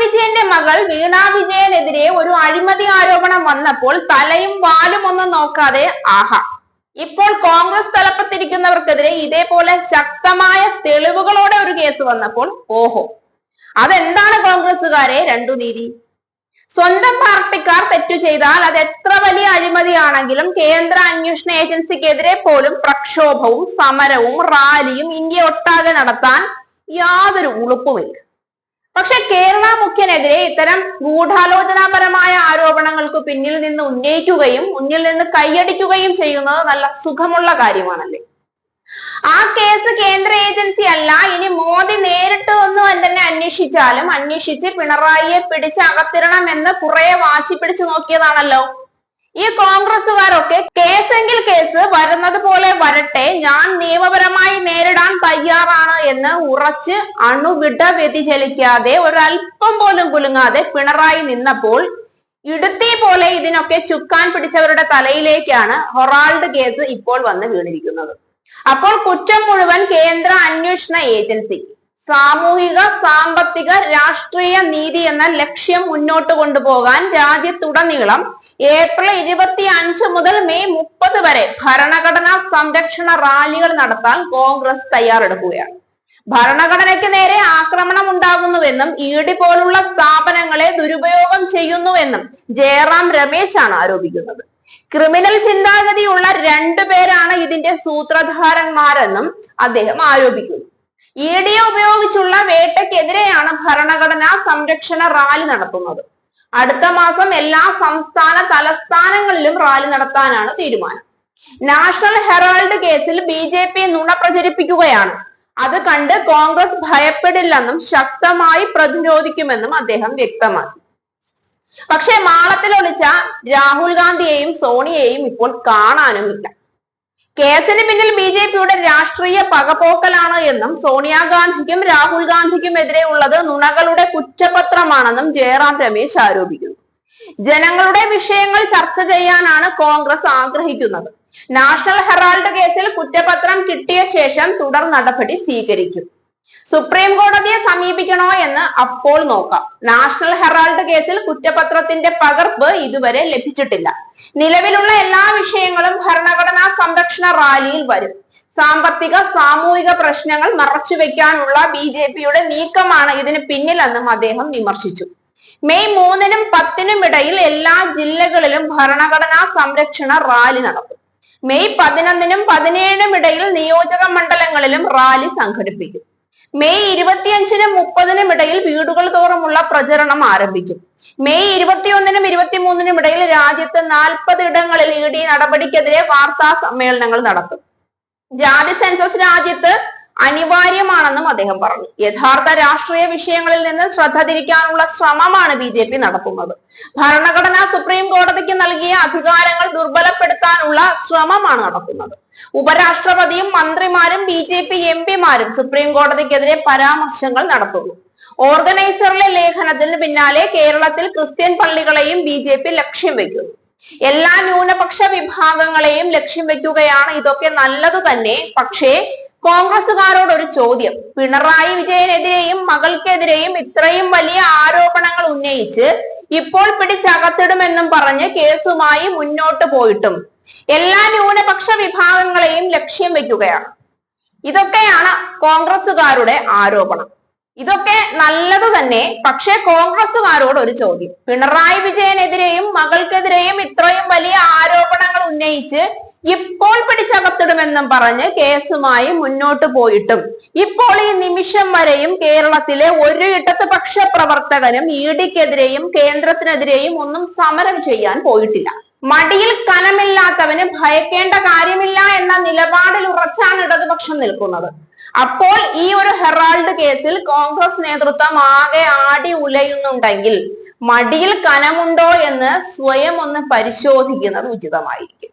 വിജയന്റെ മകൾ വീണ വിജയനെതിരെ ഒരു അഴിമതി ആരോപണം വന്നപ്പോൾ തലയും വാലും ഒന്നും നോക്കാതെ ആഹ. ഇപ്പോൾ കോൺഗ്രസ് തലപ്പത്തിരിക്കുന്നവർക്കെതിരെ ഇതേപോലെ ശക്തമായ തെളിവുകളോടെ ഒരു കേസ് വന്നപ്പോൾ ഓഹോ. അതെന്താണ് കോൺഗ്രസുകാരെ രണ്ടു നീതി? സ്വന്തം പാർട്ടിക്കാർ തെറ്റു ചെയ്താൽ അത് എത്ര വലിയ അഴിമതിയാണെങ്കിലും കേന്ദ്ര അന്വേഷണ ഏജൻസിക്കെതിരെ പോലും പ്രക്ഷോഭവും സമരവും റാലിയും ഇന്ത്യ ഒട്ടാകെ നടത്താൻ യാതൊരു ഉളുപ്പുമില്ല. പക്ഷെ കേരള മുഖ്യനെതിരെ ഇത്തരം ഗൂഢാലോചനാപരമായ ആരോപണങ്ങൾക്ക് പിന്നിൽ നിന്ന് ഉന്നയിക്കുകയും മുന്നിൽ നിന്ന് കൈയടിക്കുകയും ചെയ്യുന്നത് നല്ല സുഖമുള്ള കാര്യമാണല്ലേ? ആ കേസ് കേന്ദ്ര ഏജൻസി അല്ല ഇനി മോദി നേരിട്ട് വന്നു തന്നെ അന്വേഷിച്ചാലും അന്വേഷിച്ച് പിണറായിയെ പിടിച്ച് അകത്തിരണം എന്ന് കുറെ വാശി പിടിച്ചു നോക്കിയതാണല്ലോ. ഈ കോൺഗ്രസുകാരൊക്കെ കേസ് വരുന്നത് പോലെ വരട്ടെ. ഞാൻ നിയമപരമായി നേരിടാൻ തയ്യാറാണ് എന്ന് ഉറച്ച് അണുവിട വ്യതിചലിക്കാതെ ഒരല്പം പോലും കുലുങ്ങാതെ പിണറായി നിന്നപ്പോൾ ഇടുത്തി പോലെ ഇതിനൊക്കെ ചുക്കാൻ പിടിച്ചവരുടെ തലയിലേക്കാണ് ഹൊറാൾഡ് കേസ് ഇപ്പോൾ വന്ന് വീണിരിക്കുന്നത്. അപ്പോൾ കുറ്റം മുഴുവൻ കേന്ദ്ര അന്വേഷണ ഏജൻസി സാമൂഹിക സാമ്പത്തിക രാഷ്ട്രീയ നീതി എന്ന ലക്ഷ്യം മുന്നോട്ട് കൊണ്ടുപോകാൻ രാജ്യത്തുടനീളം ഏപ്രിൽ ഇരുപത്തി അഞ്ച് മുതൽ മെയ് മുപ്പത് വരെ ഭരണഘടനാ സംരക്ഷണ റാലികൾ നടത്താൻ കോൺഗ്രസ് തയ്യാറെടുക്കുകയാണ്. ഭരണഘടനയ്ക്ക് നേരെ ആക്രമണം ഉണ്ടാകുന്നുവെന്നും ഇ ഡി പോലുള്ള സ്ഥാപനങ്ങളെ ദുരുപയോഗം ചെയ്യുന്നുവെന്നും ജയറാം രമേശാണ് ആരോപിക്കുന്നത്. ക്രിമിനൽ ചിന്താഗതിയുള്ള രണ്ടു പേരാണ് ഇതിന്റെ സൂത്രധാരന്മാരെന്നും അദ്ദേഹം ആരോപിക്കുന്നു. ഇ ഡി ഉപയോഗിച്ചുള്ള വേട്ടയ്ക്കെതിരെയാണ് ഭരണഘടനാ സംരക്ഷണ റാലി നടത്തുന്നത്. അടുത്ത മാസം എല്ലാ സംസ്ഥാന തലസ്ഥാനങ്ങളിലും റാലി നടത്താനാണ് തീരുമാനം. നാഷണൽ ഹെറാൾഡ് കേസിൽ ബി ജെ പി നുണ പ്രചരിപ്പിക്കുകയാണ്. അത് കണ്ട് കോൺഗ്രസ് ഭയപ്പെടില്ലെന്നും ശക്തമായി പ്രതിരോധിക്കുമെന്നും അദ്ദേഹം വ്യക്തമാക്കി. പക്ഷെ മാളത്തിലൊളിച്ച രാഹുൽ ഗാന്ധിയെയും സോണിയെയും ഇപ്പോൾ കാണാനുമില്ല. കേസിന് പിന്നിൽ ബി ജെ പിയുടെ രാഷ്ട്രീയ പകപോക്കലാണ് എന്നും സോണിയാഗാന്ധിക്കും രാഹുൽ ഗാന്ധിക്കും എതിരെ ഉള്ളത് നുണകളുടെ കുറ്റപത്രമാണെന്നും ജയറാം രമേശ് ആരോപിക്കുന്നു. ജനങ്ങളുടെ വിഷയങ്ങൾ ചർച്ച ചെയ്യാനാണ് കോൺഗ്രസ് ആഗ്രഹിക്കുന്നത്. നാഷണൽ ഹെറാൾഡ് കേസിൽ കുറ്റപത്രം കിട്ടിയ ശേഷം തുടർ നടപടി സ്വീകരിക്കും. സുപ്രീം കോടതിയെ സമീപിക്കണോ എന്ന് അപ്പോൾ നോക്കാം. നാഷണൽ ഹെറാൾഡ് കേസിൽ കുറ്റപത്രത്തിന്റെ പകർപ്പ് ഇതുവരെ ലഭിച്ചിട്ടില്ല. നിലവിലുള്ള എല്ലാ വിഷയങ്ങളും ഭരണഘടനാ സംരക്ഷണ റാലിയിൽ വരും. സാമ്പത്തിക സാമൂഹിക പ്രശ്നങ്ങൾ മറച്ചുവെക്കാനുള്ള ബി ജെ പിയുടെ നീക്കമാണ് ഇതിന് പിന്നിലെന്നും അദ്ദേഹം വിമർശിച്ചു. മെയ് മൂന്നിനും പത്തിനും ഇടയിൽ എല്ലാ ജില്ലകളിലും ഭരണഘടനാ സംരക്ഷണ റാലി നടക്കും. മെയ് പതിനൊന്നിനും പതിനേഴിനും ഇടയിൽ നിയോജക മണ്ഡലങ്ങളിലും റാലി സംഘടിപ്പിക്കും. മെയ് ഇരുപത്തിയഞ്ചിനും മുപ്പതിനും ഇടയിൽ വീടുകൾ തോറുമുള്ള പ്രചരണം ആരംഭിക്കും. മെയ് ഇരുപത്തിയൊന്നിനും ഇരുപത്തിമൂന്നിനും ഇടയിൽ രാജ്യത്ത് നാൽപ്പത് ഇടങ്ങളിൽ ഇ ഡി നടപടിക്കെതിരെ വാർത്താ സമ്മേളനങ്ങൾ നടത്തും ജാതി സെൻസസ് രാജ്യത്ത് അനിവാര്യമാണെന്നും അദ്ദേഹം പറഞ്ഞു. യഥാർത്ഥ രാഷ്ട്രീയ വിഷയങ്ങളിൽ നിന്ന് ശ്രദ്ധ തിരിക്കാനുള്ള ശ്രമമാണ് ബി ജെ പി നടത്തുന്നത്. ഭരണഘടന സുപ്രീം അധികാരങ്ങൾ ദുർബലപ്പെടുത്താനുള്ള ശ്രമമാണ് നടക്കുന്നത്. ഉപരാഷ്ട്രപതിയും മന്ത്രിമാരും ബി ജെ പി എം പിമാരും സുപ്രീം കോടതിക്കെതിരെ പരാമർശങ്ങൾ നടത്തുന്നു. ഓർഗനൈസറിലെ ലേഖനത്തിന് പിന്നാലെ കേരളത്തിൽ ക്രിസ്ത്യൻ പള്ളികളെയും ബി ജെ പി ലക്ഷ്യം വെക്കുന്നു. എല്ലാ ന്യൂനപക്ഷ വിഭാഗങ്ങളെയും ലക്ഷ്യം വെക്കുകയാണ് ഇതൊക്കെ നല്ലത് തന്നെ. പക്ഷേ കോൺഗ്രസുകാരോട് ഒരു ചോദ്യം. പിണറായി വിജയനെതിരെയും മകൾക്കെതിരെയും ഇത്രയും വലിയ ആരോപണങ്ങൾ ഉന്നയിച്ച് ഇപ്പോൾ പിടിച്ചകത്തിടുമെന്നും പറഞ്ഞ് കേസുമായി മുന്നോട്ട് പോയിട്ടും എല്ലാ ന്യൂനപക്ഷ വിഭാഗങ്ങളെയും ലക്ഷ്യം വെക്കുകയാണ്. ഇതൊക്കെയാണ് കോൺഗ്രസുകാരുടെ ആരോപണം. ഇതൊക്കെ നല്ലത് തന്നെ പക്ഷേ കോൺഗ്രസുകാരോട് ഒരു ചോദ്യം. പിണറായി വിജയനെതിരെയും മകൾക്കെതിരെയും ഇത്രയും വലിയ ആരോപണങ്ങൾ ഉന്നയിച്ച് ഇപ്പോൾ പിടിച്ചകത്തിടുമെന്നും പറഞ്ഞ് കേസുമായി മുന്നോട്ട് പോയിട്ടും. ഇപ്പോൾ ഈ നിമിഷം വരെയും കേരളത്തിലെ ഒരു ഇടതുപക്ഷ പ്രവർത്തകനും ഇ ഡിക്കെതിരെയും കേന്ദ്രത്തിനെതിരെയും ഒന്നും സമരം ചെയ്യാൻ പോയിട്ടില്ല. മടിയിൽ കനമില്ലാത്തവന് ഭയക്കേണ്ട കാര്യമില്ല എന്ന നിലപാടിൽ ഉറച്ചാണ് ഇടതുപക്ഷം നിൽക്കുന്നത്. അപ്പോൾ ഈ ഒരു ഹെറാൾഡ് കേസിൽ കോൺഗ്രസ് നേതൃത്വം ആകെ ആടി ഉലയുന്നുണ്ടെങ്കിൽ മടിയിൽ കനമുണ്ടോ എന്ന് സ്വയം ഒന്ന് പരിശോധിക്കുന്നത് ഉചിതമായിരിക്കും.